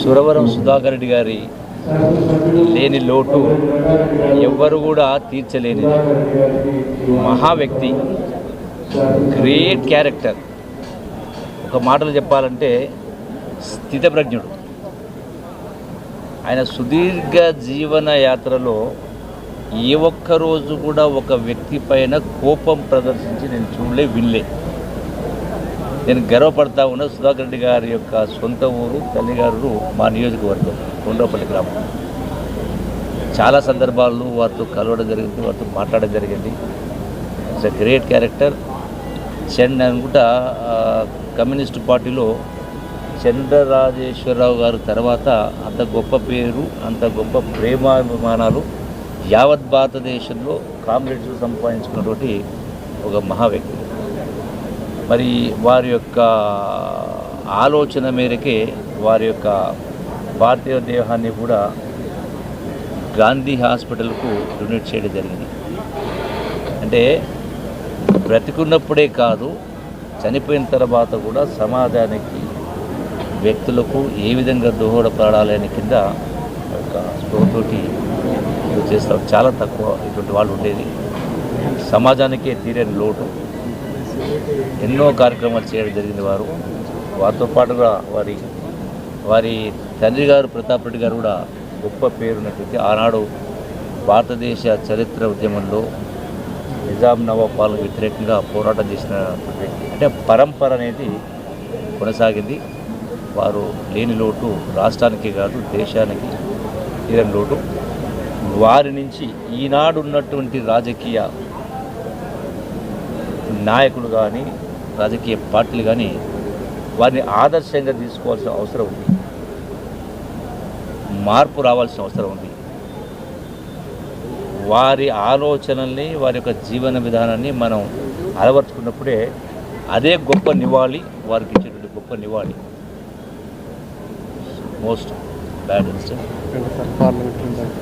సురవరం సుధాకర్ రెడ్డి గారి లేని లోటు ఎవ్వరు కూడా తీర్చలేనిది. మహా వ్యక్తి గ్రేట్ క్యారెక్టర్. ఒక మాటలు చెప్పాలంటే స్థితప్రజ్ఞుడు. ఆయన సుదీర్ఘ జీవన యాత్రలో ఏ ఒక్క రోజు కూడా ఒక వ్యక్తి పైన కోపం ప్రదర్శించి నేను చూడలే వినలే. నేను గర్వపడతా ఉన్న సుధాకర్ రెడ్డి గారి యొక్క సొంత ఊరు తల్లిగారు మా నియోజకవర్గం కొండపల్లి గ్రామం. చాలా సందర్భాల్లో వారితో కలవడం జరిగింది వారితో మాట్లాడడం జరిగింది. ఇట్స్ అ గ్రేట్ క్యారెక్టర్ చెండ్ అనుకుంటా కమ్యూనిస్ట్ పార్టీలో చంద్రరాజేశ్వరరావు గారు తర్వాత అంత గొప్ప పేరు అంత గొప్ప ప్రేమాభిమానాలు యావత్ భారతదేశంలో కామ్రేడ్స్ సంపాదించుకున్నటువంటి ఒక మహా వ్యక్తి మరి వారి యొక్క ఆలోచన మేరకే వారి యొక్క పార్థివ దేహాన్ని కూడా గాంధీ హాస్పిటల్కు డొనేట్ చేయడం జరిగింది. అంటే బ్రతికున్నప్పుడే కాదు చనిపోయిన తర్వాత కూడా సమాజానికి వ్యక్తులకు ఏ విధంగా దోహదపడాలని కింద ఒక స్పృహతోటి ఇది చేస్తాం. చాలా తక్కువ ఇటువంటి వాళ్ళు ఉండేది. సమాజానికే తీరని లోటు. ఎన్నో కార్యక్రమాలు చేయడం జరిగింది వారు. వారితో పాటుగా వారి వారి తండ్రి గారు ప్రతాప్ రెడ్డి గారు కూడా గొప్ప పేరున్నటువంటి ఆనాడు భారతదేశ చరిత్ర ఉద్యమంలో నిజాం నవాబ్ పాలకు వ్యతిరేకంగా పోరాటం చేసిన వ్యక్తి. అంటే పరంపర అనేది కొనసాగింది. వారు లేని లోటు రాష్ట్రానికి కాదు దేశానికి తీరని లోటు. వారి నుంచి ఈనాడు ఉన్నటువంటి రాజకీయ నాయకులు కానీ రాజకీయ పార్టీలు కానీ వారిని ఆదర్శంగా తీసుకోవాల్సిన అవసరం ఉంది. మార్పు రావాల్సిన అవసరం ఉంది. వారి ఆలోచనల్ని వారి యొక్క జీవన విధానాన్ని మనం అలవర్చుకున్నప్పుడే అదే గొప్ప నివాళి వారికి ఇచ్చేటువంటి గొప్ప నివాళి. Most bad instant